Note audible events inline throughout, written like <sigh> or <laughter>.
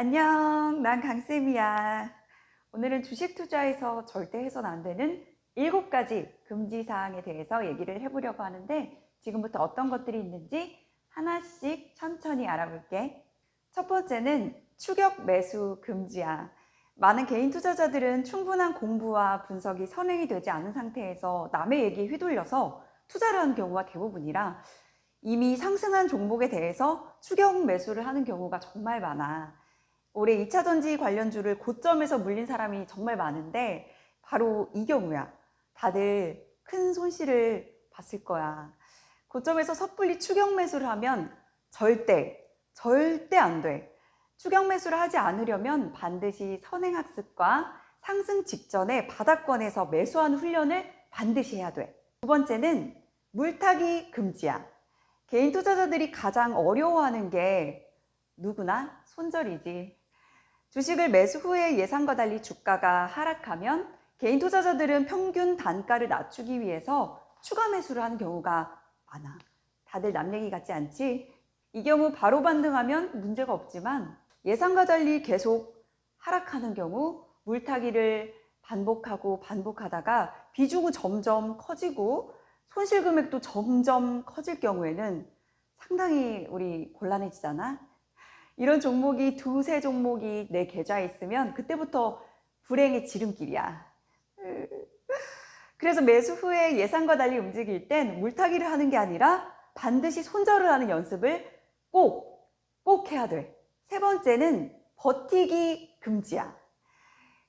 안녕, 난 강쌤이야. 오늘은 주식 투자에서 절대 해서는 안 되는 일곱 가지 금지 사항에 대해서 얘기를 해보려고 하는데 지금부터 어떤 것들이 있는지 하나씩 천천히 알아볼게. 첫 번째는 추격 매수 금지야. 많은 개인 투자자들은 충분한 공부와 분석이 선행이 되지 않은 상태에서 남의 얘기에 휘둘려서 투자를 하는 경우가 대부분이라 이미 상승한 종목에 대해서 추격 매수를 하는 경우가 정말 많아. 올해 2차 전지 관련주를 고점에서 물린 사람이 정말 많은데 바로 이 경우야. 다들 큰 손실을 봤을 거야. 고점에서 섣불리 추격 매수를 하면 절대, 절대 안 돼. 추격 매수를 하지 않으려면 반드시 선행 학습과 상승 직전에 바닥권에서 매수하는 훈련을 반드시 해야 돼. 두 번째는 물타기 금지야. 개인 투자자들이 가장 어려워하는 게 누구나 손절이지. 주식을 매수 후에 예상과 달리 주가가 하락하면 개인 투자자들은 평균 단가를 낮추기 위해서 추가 매수를 하는 경우가 많아. 다들 남 얘기 같지 않지? 이 경우 바로 반등하면 문제가 없지만 예상과 달리 계속 하락하는 경우 물타기를 반복하고 반복하다가 비중은 점점 커지고 손실 금액도 점점 커질 경우에는 상당히 우리 곤란해지잖아. 이런 종목이 두세 종목이 내 계좌에 있으면 그때부터 불행의 지름길이야. 그래서 매수 후에 예상과 달리 움직일 땐 물타기를 하는 게 아니라 반드시 손절을 하는 연습을 꼭, 꼭 해야 돼. 세 번째는 버티기 금지야.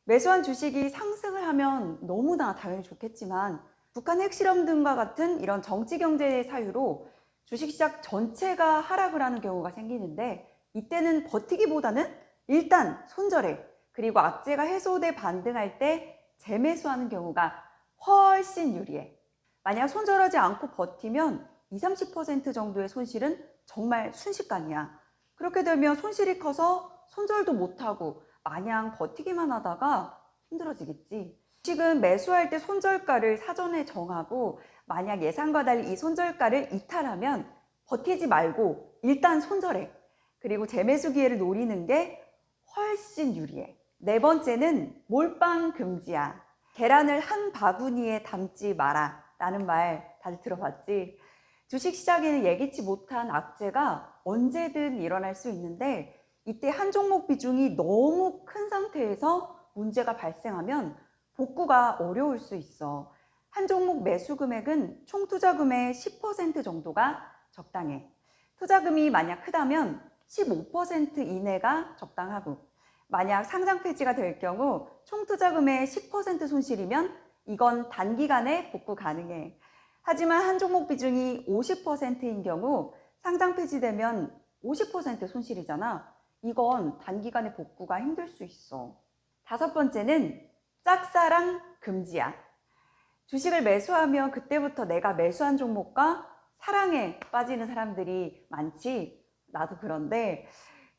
매수한 주식이 상승을 하면 너무나 당연히 좋겠지만 북한 핵실험 등과 같은 이런 정치 경제의 사유로 주식시장 전체가 하락을 하는 경우가 생기는데 이때는 버티기보다는 일단 손절해 그리고 악재가 해소돼 반등할 때 재매수하는 경우가 훨씬 유리해. 만약 손절하지 않고 버티면 20, 30% 정도의 손실은 정말 순식간이야. 그렇게 되면 손실이 커서 손절도 못하고 마냥 버티기만 하다가 힘들어지겠지. 지금 매수할 때 손절가를 사전에 정하고 만약 예상과 달리 이 손절가를 이탈하면 버티지 말고 일단 손절해. 그리고 재매수 기회를 노리는 게 훨씬 유리해. 네 번째는 몰빵 금지야. 계란을 한 바구니에 담지 마라. 라는 말 다들 들어봤지? 주식 시장에는 예기치 못한 악재가 언제든 일어날 수 있는데 이때 한 종목 비중이 너무 큰 상태에서 문제가 발생하면 복구가 어려울 수 있어. 한 종목 매수 금액은 총 투자금의 10% 정도가 적당해. 투자금이 만약 크다면 15% 이내가 적당하고 만약 상장 폐지가 될 경우 총 투자금의 10% 손실이면 이건 단기간에 복구 가능해. 하지만 한 종목 비중이 50%인 경우 상장 폐지되면 50% 손실이잖아. 이건 단기간에 복구가 힘들 수 있어. 다섯 번째는 짝사랑 금지야. 주식을 매수하면 그때부터 내가 매수한 종목과 사랑에 빠지는 사람들이 많지. 나도 그런데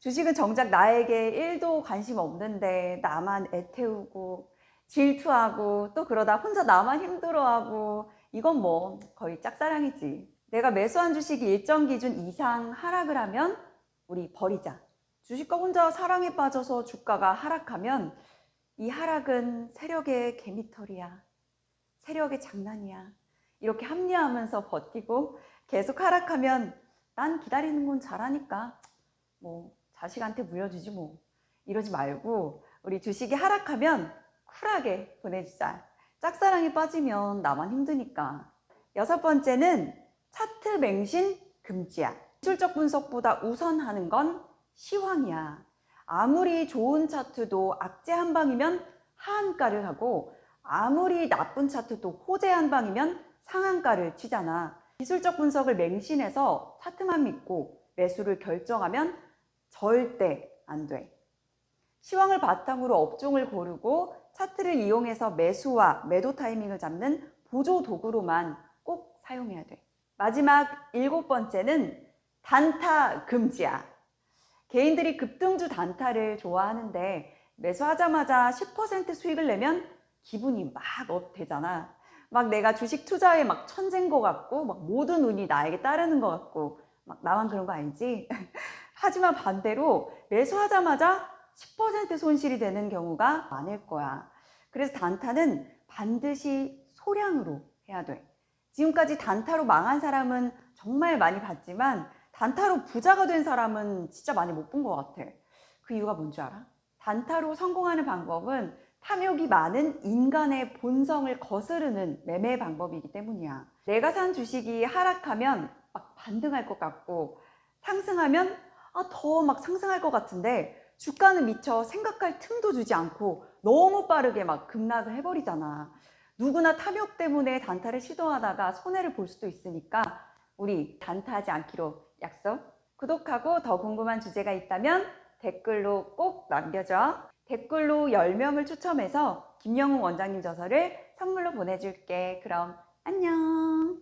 주식은 정작 나에게 1도 관심 없는데 나만 애태우고 질투하고 또 그러다 혼자 나만 힘들어하고 이건 뭐 거의 짝사랑이지. 내가 매수한 주식이 일정 기준 이상 하락을 하면 우리 버리자. 주식과 혼자 사랑에 빠져서 주가가 하락하면 이 하락은 세력의 개미털이야. 세력의 장난이야. 이렇게 합리화하면서 버티고 계속 하락하면 난 기다리는 건 잘하니까 뭐 자식한테 물려주지 뭐 이러지 말고 우리 주식이 하락하면 쿨하게 보내주자. 짝사랑에 빠지면 나만 힘드니까. 여섯 번째는 차트 맹신 금지야. 기술적 분석보다 우선하는 건 시황이야. 아무리 좋은 차트도 악재 한 방이면 하한가를 하고 아무리 나쁜 차트도 호재 한 방이면 상한가를 치잖아. 기술적 분석을 맹신해서 차트만 믿고 매수를 결정하면 절대 안 돼. 시황을 바탕으로 업종을 고르고 차트를 이용해서 매수와 매도 타이밍을 잡는 보조 도구로만 꼭 사용해야 돼. 마지막 일곱 번째는 단타 금지야. 개인들이 급등주 단타를 좋아하는데 매수하자마자 10% 수익을 내면 기분이 막 업되잖아. 막 내가 주식 투자에 막 천재인 것 같고, 막 모든 운이 나에게 따르는 것 같고, 막 나만 그런 거 알지? <laughs> 하지만 반대로 매수하자마자 10% 손실이 되는 경우가 많을 거야. 그래서 단타는 반드시 소량으로 해야 돼. 지금까지 단타로 망한 사람은 정말 많이 봤지만 단타로 부자가 된 사람은 진짜 많이 못 본 것 같아. 그 이유가 뭔지 알아? 단타로 성공하는 방법은 탐욕이 많은 인간의 본성을 거스르는 매매 방법이기 때문이야. 내가 산 주식이 하락하면 막 반등할 것 같고 상승하면 아, 더 막 상승할 것 같은데 주가는 미처 생각할 틈도 주지 않고 너무 빠르게 막 급락을 해버리잖아. 누구나 탐욕 때문에 단타를 시도하다가 손해를 볼 수도 있으니까 우리 단타하지 않기로 약속. 구독하고 더 궁금한 주제가 있다면 댓글로 꼭 남겨줘. 댓글로 10명을 추첨해서 김영웅 원장님 저서를 선물로 보내줄게. 그럼 안녕.